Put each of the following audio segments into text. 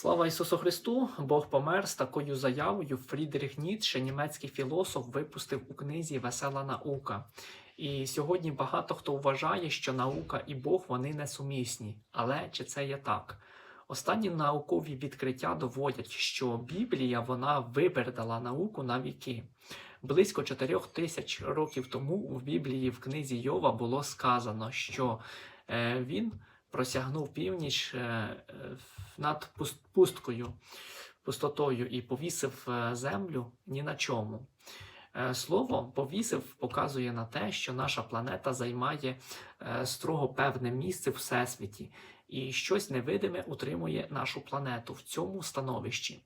Слава Ісусу Христу! Бог помер з такою заявою. Фрідріх Ніцше, німецький філософ, випустив у книзі Весела наука. І сьогодні багато хто вважає, що наука і Бог вони несумісні. Але чи це є так? Останні наукові відкриття доводять, що Біблія вона випередила науку на віки. Близько чотирьох тисяч років тому в Біблії в книзі Йова було сказано, що е, він просягнув північ е, е, над пусткою, пустотою і повісив е, землю ні на чому. Слово повісив показує на те, що наша планета займає строго певне місце в всесвіті, і щось невидиме утримує нашу планету в цьому становищі.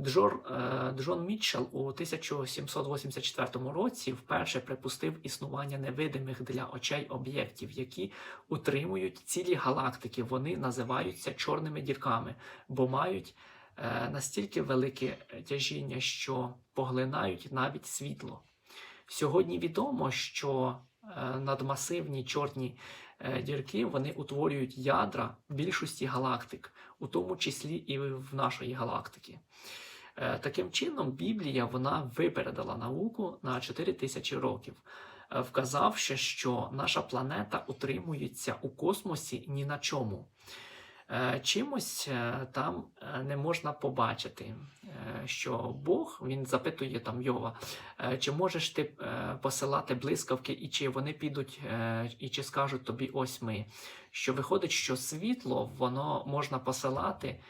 Джор, е, Джон Мітчелл у 1784 році вперше припустив існування невидимих для очей об'єктів, які утримують цілі галактики. Вони називаються чорними дірками, бо мають е, настільки велике тяжіння, що поглинають навіть світло. Сьогодні відомо, що надмасивні чорні е, дірки вони утворюють ядра більшості галактик, у тому числі і в нашої галактики. Е, Таким чином, Біблія вона випередила науку на 4 тисячі років, е, вказавши, що наша планета утримується у космосі ні на чому. Е, Чимось е, там е, не можна побачити, що Бог він запитує там Йова, чи можеш ти посилати блискавки, і чи вони підуть, і чи скажуть тобі ось ми. Що виходить, що світло воно можна посилати,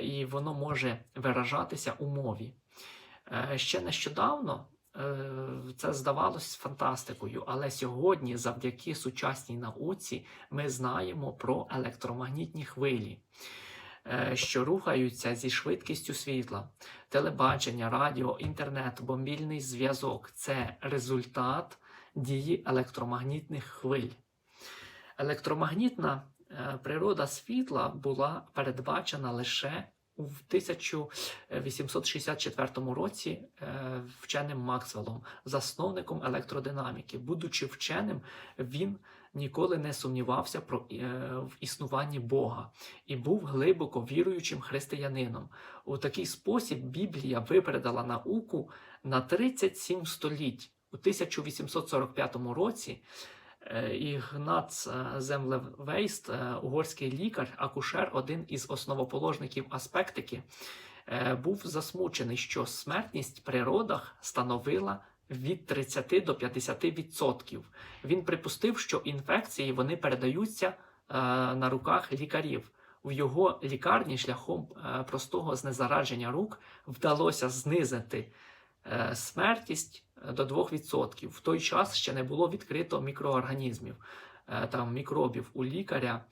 і воно може виражатися у мові. Ще нещодавно це здавалось фантастикою, але сьогодні, завдяки сучасній науці, ми знаємо про електромагнітні хвилі, е, що рухаються зі швидкістю світла. Телебачення, радіо, інтернет, мобільний зв'язок це результат дії електромагнітних хвиль. Електромагнітна е, природа світла була передбачена лише у 1864 році е, вченим Максвеллом, засновником електродинаміки. Будучи вченим, він ніколи не сумнівався про е, в існуванні Бога і був глибоко віруючим християнином. У такий спосіб Біблія випередила науку на 37 століть. У 1845 році Ігнац е, Землевейст, е, угорський лікар, акушер, один із основоположників аспектики, е, був засмучений, що смертність при родах становила від 30 до 50 відсотків. Він припустив, що інфекції вони передаються е, на руках лікарів. В його лікарні шляхом е, простого знезараження рук вдалося знизити е, смертність е, до 2%. В той час ще не було відкрито мікроорганізмів, е, там мікробів у лікаря.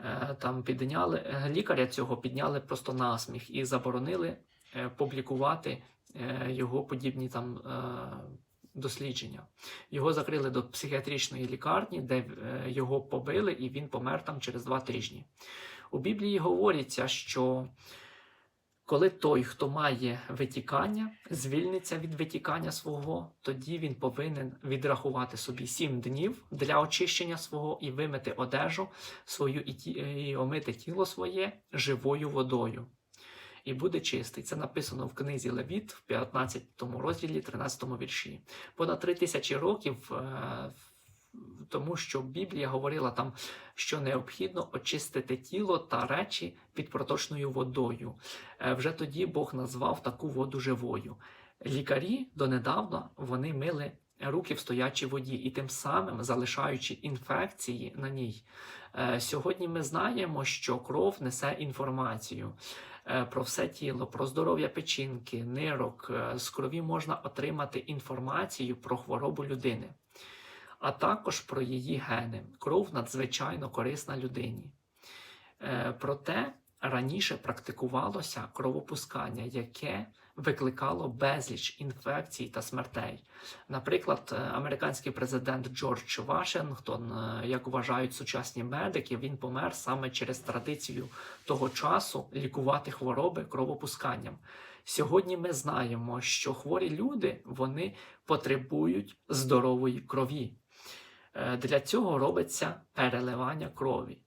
е, Там підняли е, лікаря цього підняли просто насміх і заборонили е, публікувати е, його подібні там е, дослідження. Його закрили до психіатричної лікарні, де е, його побили, і він помер там через два тижні. У Біблії говориться, що коли той, хто має витікання, звільниться від витікання свого, тоді він повинен відрахувати собі сім днів для очищення свого і вимити одежу свою і, ті, і омити тіло своє живою водою. І буде чистий. Це написано в книзі Левіт в 15 розділі, 13 вірші. Понад три тисячі років, е, тому що Біблія говорила там, що необхідно очистити тіло та речі під проточною водою. Е, Вже тоді Бог назвав таку воду живою. Лікарі донедавна вони мили руки в стоячій воді і тим самим залишаючи інфекції на ній. Е, Сьогодні ми знаємо, що кров несе інформацію е, про все тіло, про здоров'я печінки, нирок. З крові можна отримати інформацію про хворобу людини, а також про її гени. Кров надзвичайно корисна людині. Е, Проте раніше практикувалося кровопускання, яке викликало безліч інфекцій та смертей. Наприклад, е, американський президент Джордж Вашингтон, е, як вважають сучасні медики, він помер саме через традицію того часу лікувати хвороби кровопусканням. Сьогодні ми знаємо, що хворі люди вони потребують здорової крові. Е, Для цього робиться переливання крові,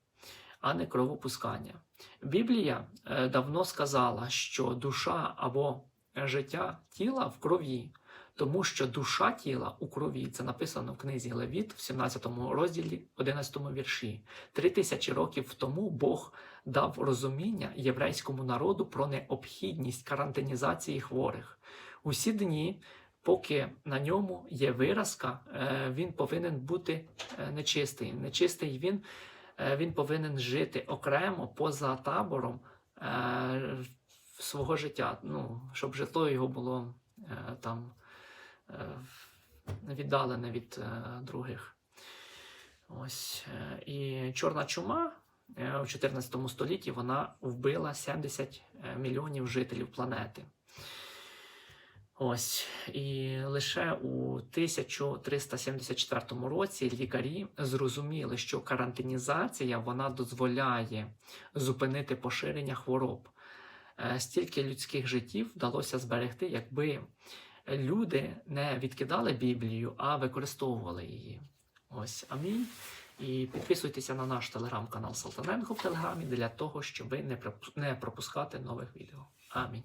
а не кровопускання. Біблія е, давно сказала, що душа або життя тіла в крові, тому що душа тіла у крові. Це написано в книзі Левіт в 17 розділі, 11 вірші. Три тисячі років тому Бог дав розуміння єврейському народу про необхідність карантинізації хворих. Усі дні, поки на ньому є виразка, е, він повинен бути е, нечистий. Нечистий він, е, він повинен жити окремо поза табором свого життя, ну, щоб житло його було там віддалене від других. Ось. І чорна чума у 14 столітті вона вбила 70 мільйонів жителів планети. Ось. І лише у 1374 році лікарі зрозуміли, що карантинізація вона дозволяє зупинити поширення хвороб. Е, Стільки людських життів вдалося зберегти, якби люди не відкидали Біблію, а використовували її. Ось амінь. І підписуйтеся на наш телеграм-канал Салтаненко в Телеграмі для того, щоб не пропускати нових відео. Амінь.